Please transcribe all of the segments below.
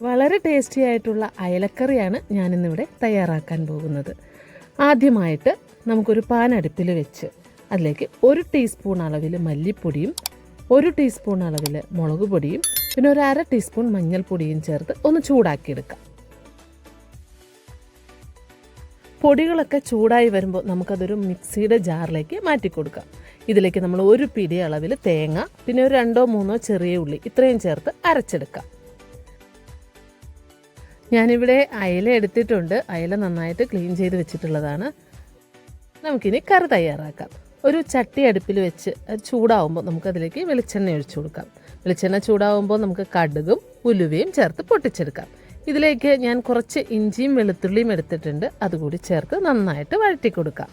വളരെ ടേസ്റ്റി ആയിട്ടുള്ള അയലക്കറിയാണ് ഞാനിന്നിവിടെ തയ്യാറാക്കാൻ പോകുന്നത്. ആദ്യമായിട്ട് നമുക്കൊരു പാൻ അടുപ്പിൽ വെച്ച് അതിലേക്ക് ഒരു ടീസ്പൂൺ അളവിൽ മല്ലിപ്പൊടിയും ഒരു ടീസ്പൂൺ അളവിൽ മുളക് പൊടിയും പിന്നെ ഒരു അര ടീസ്പൂൺ മഞ്ഞൾപ്പൊടിയും ചേർത്ത് ഒന്ന് ചൂടാക്കിയെടുക്കാം. പൊടികളൊക്കെ ചൂടായി വരുമ്പോൾ നമുക്കതൊരു മിക്സിയുടെ ജാറിലേക്ക് മാറ്റി കൊടുക്കാം ഇതിലേക്ക് നമ്മൾ ഒരു പിടി അളവിൽ തേങ്ങ പിന്നെ ഒരു രണ്ടോ മൂന്നോ ചെറിയ ഉള്ളി ഇത്രയും ചേർത്ത് അരച്ചെടുക്കാം. ഞാനിവിടെ അയല എടുത്തിട്ടുണ്ട്. അയല നന്നായിട്ട് ക്ലീൻ ചെയ്ത് വെച്ചിട്ടുള്ളതാണ്. നമുക്കിനി കറി തയ്യാറാക്കാം. ഒരു ചട്ടി അടുപ്പിൽ വെച്ച് ചൂടാവുമ്പോൾ നമുക്കതിലേക്ക് വെളിച്ചെണ്ണ ഒഴിച്ചു കൊടുക്കാം. വെളിച്ചെണ്ണ ചൂടാവുമ്പോൾ നമുക്ക് കടുകും ഉലുവയും ചേർത്ത് പൊട്ടിച്ചെടുക്കാം. ഇതിലേക്ക് ഞാൻ കുറച്ച് ഇഞ്ചിയും വെളുത്തുള്ളിയും എടുത്തിട്ടുണ്ട്. അതുകൂടി ചേർത്ത് നന്നായിട്ട് വഴറ്റി കൊടുക്കാം.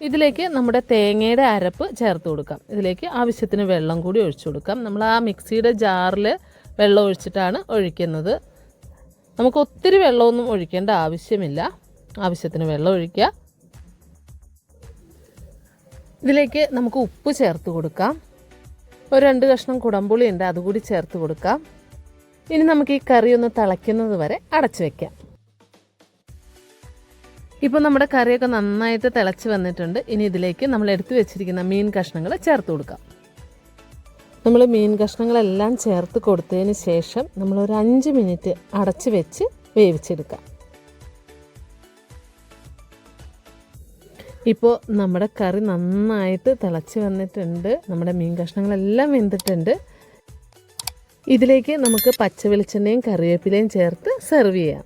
ഇതിലേക്ക് നമ്മുടെ തേങ്ങയുടെ അരപ്പ് ചേർത്ത് കൊടുക്കാം. ഇതിലേക്ക് ആവശ്യത്തിന് വെള്ളം കൂടി ഒഴിച്ചു കൊടുക്കാം. നമ്മൾ ആ മിക്സിയുടെ ജാറിൽ വെള്ളം ഒഴിച്ചിട്ടാണ് ഒഴിക്കുന്നത്. നമുക്ക് ഒത്തിരി വെള്ളമൊന്നും ഒഴിക്കേണ്ട ആവശ്യമില്ല. ആവശ്യത്തിന് വെള്ളം ഒഴിക്കുക. ഇതിലേക്ക് നമുക്ക് ഉപ്പ് ചേർത്ത് കൊടുക്കാം. ഒരു രണ്ട് കഷ്ണം കുടംപുളി ഉണ്ട് അതുകൂടി ചേർത്ത് കൊടുക്കാം. ഇനി നമുക്ക് ഈ കറി ഒന്ന് തിളയ്ക്കുന്നത് വരെ അടച്ചു വെക്കാം. ഇപ്പോൾ നമ്മുടെ കറിയൊക്കെ നന്നായിട്ട് തിളച്ച് വന്നിട്ടുണ്ട്. ഇനി ഇതിലേക്ക് നമ്മൾ എടുത്തു വെച്ചിരിക്കുന്ന മീൻ കഷ്ണങ്ങൾ ചേർത്ത് കൊടുക്കാം. നമ്മൾ മീൻ കഷ്ണങ്ങളെല്ലാം ചേർത്ത് കൊടുത്തതിന് ശേഷം നമ്മൾ ഒരു അഞ്ച് മിനിറ്റ് അടച്ചു വെച്ച് വേവിച്ചെടുക്കാം. ഇപ്പോൾ നമ്മുടെ കറി നന്നായിട്ട് തിളച്ച് വന്നിട്ടുണ്ട്. നമ്മുടെ മീൻ കഷ്ണങ്ങളെല്ലാം വെന്തിട്ടുണ്ട്. ഇതിലേക്ക് നമുക്ക് പച്ച വെളിച്ചെണ്ണയും കറിവേപ്പിലയും ചേർത്ത് സെർവ് ചെയ്യാം.